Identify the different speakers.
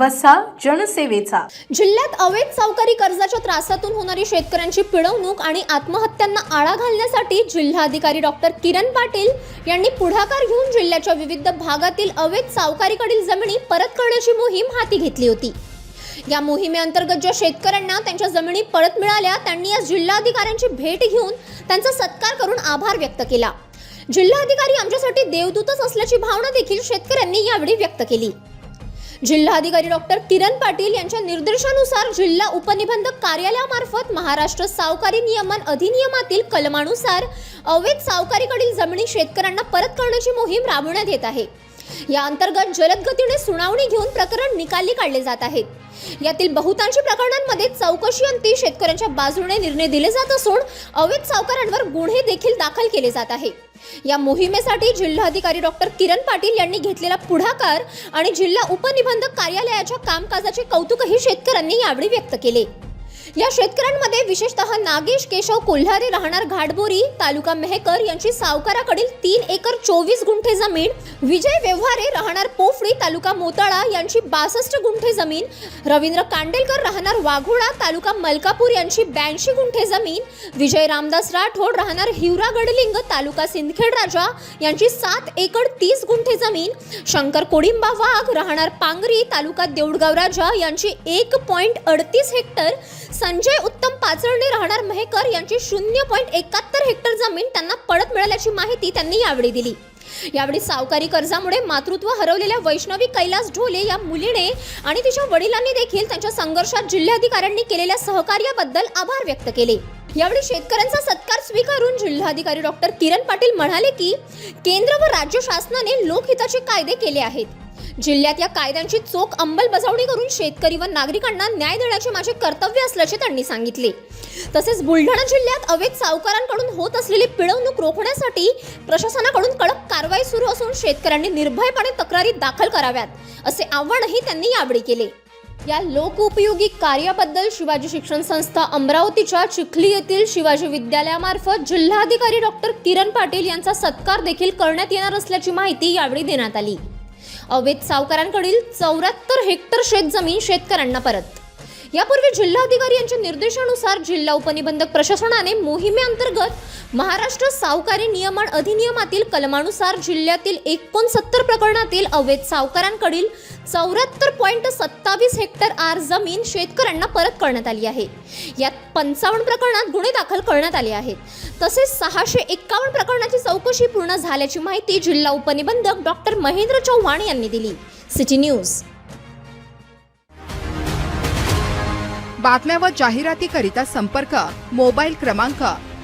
Speaker 1: वसा जनसेवेचा.
Speaker 2: जिल्ह्यात अवैध सावकारी कर्जाच्या त्रासातून होणारी शेतकऱ्यांची पिळवणूक आणि आत्महत्यांना आळा घालण्यासाठी जिल्हाधिकारी डॉक्टर किरण पाटील यांनी पुढाकार घेऊन जिल्ह्याच्या विविध भागातील अवैध सावकारीकडील जमिनी परत करण्याची मोहीम हाती घेतली होती. या मोहिमेअंतर्गत ज्या शेतकऱ्यांना त्यांच्या जमिनी परत मिळाल्या त्यांनी आज जिल्हाधिकाऱ्यांची भेट घेऊन त्यांचा सत्कार करून आभार व्यक्त केला. जिल्हाधिकारी आमच्यासाठी देवदूतच असल्याची भावना देखील शेतकऱ्यांनी यावेळी व्यक्त केली. जिल्हाधिकारी डॉक्टर किरण पाटील यांच्या निर्देशानुसार जिल्हा उपनिबंधक कार्यालयामार्फत महाराष्ट्र सावकारी नियमन अधिनियमातील कलमानुसार अवैध सावकारीकडील जमिनी शेतकऱ्यांना परत करण्याची मोहीम राबवण्यात येत आहे. या अंतर्गत जलद गतीने सुनावणी घेऊन प्रकरण निकाली काढले जात आहेत. यातील बहुतांशी प्रकरणांमध्ये चौकशी अंती शेतकऱ्यांच्या बाजूने निर्णय दिले जात असून अवैध सावकारांवर गुन्हे देखील दाखल केले जात आहे. या मोहिमेसाठी जिल्हाधिकारी डॉक्टर किरण पाटील यांनी घेतलेला पुढाकार आणि जिल्हा उपनिबंधक कार्यालयाच्या कामकाजाचे कौतुकही शेतकऱ्यांनी यावेळी व्यक्त केले. या शेतकऱ्यांमध्ये विशेषतः नागेश केशव कोल्हारे राहणार घाटबोरी तालुका मेहकर यांची सावकाराकडील तीन एकर चोवीस गुंठे जमीन विजय व्यवहारे राहणार पोफळी तालुका मोताळा यांची बासष्ट गुंठे जमीन रवींद्र कांडेलकर राहणार वाघोळा तालुका मलकापूर यांची ब्याऐंशी गुंठे जमीन विजय रामदास राठोड राहणार हिवरा गडलिंग तालुका सिंदखेड राजा यांची सात एकर तीस गुंठे जमीन शंकर कोडिंबा वाघ राहणार पांगरी तालुका देऊळगाव राजा यांची एक पॉईंट अडतीस हेक्टर संजय उत्तम पाचरणे राहणार मेहकर यांची शून्य पॉईंट एकाहत्तर हेक्टर जमीन त्यांना परत मिळाल्याची माहिती त्यांनी यावेळी दिली. यावेळी सावकारी कर्जामुळे मातृत्व हरवलेल्या वैष्णवी कैलास ढोले या मुलीने आणि तिच्या वडिलांनी देखील त्यांच्या संघर्षात जिल्हाधिकाऱ्यांनी केलेल्या सहकार्याबद्दल आभार व्यक्त केले. यावेळी शेतकऱ्यांचा सत्कार स्वीकारून जिल्हाधिकारी डॉक्टर किरण पाटील म्हणाले की केंद्र व राज्य शासनाने लोकहिताचे कायदे केले आहेत. जिल्ह्यात या कायद्यांची चोख अंमलबजावणी करून शेतकरी व नागरिकांना न्याय देण्याचे माझे कर्तव्य असल्याचे त्यांनी सांगितले. तसेच बुलढाणा जिल्ह्यात अवैध सावकारांकडून होत असलेली पिळवणूक रोखण्यासाठी प्रशासनाकडून कडक कारवाई सुरू असून शेतकऱ्यांनी निर्भयपणे तक्रारी दाखल कराव्यात असे आव्हानही त्यांनी यावेळी केले. या लोकउपयोगी कार्याबद्दल शिवाजी शिक्षण संस्था अमरावतीच्या चिखली येथील शिवाजी विद्यालयामार्फत जिल्हाधिकारी डॉक्टर किरण पाटील यांचा सत्कार देखील करण्यात येणार असल्याची माहिती यावेळी देण्यात आली. अवैध सावकारांकडील चौऱ्याहत्तर हेक्टर शेतजमीन शेतकऱ्यांना परत. यापूर्वी जिल्हाधिकारी यांच्या निर्देशानुसार जिल्हा उपनिबंधक प्रशासनाने मोहिमेअंतर्गत महाराष्ट्र सावकारी नियमन अधिनियमातील कलमानुसार जिल्ह्यातील एकोणसत्तर प्रकरणातील अवैध सावकारांकडील चौऱ्याहत्तर पॉईंट सत्तावीस हेक्टर आर जमीन शेतकऱ्यांना परत करण्यात आली आहे. यात पंचावन्न प्रकरणात गुन्हे दाखल करण्यात आले आहेत. तसेच सहाशे एक्कावन्न प्रकरणाची चौकशी पूर्ण झाल्याची माहिती जिल्हा उपनिबंधक डॉक्टर महेंद्र चव्हाण यांनी दिली. City news.
Speaker 3: बातम्या व जाहिरातीकरिता संपर्क मोबाईल क्रमांक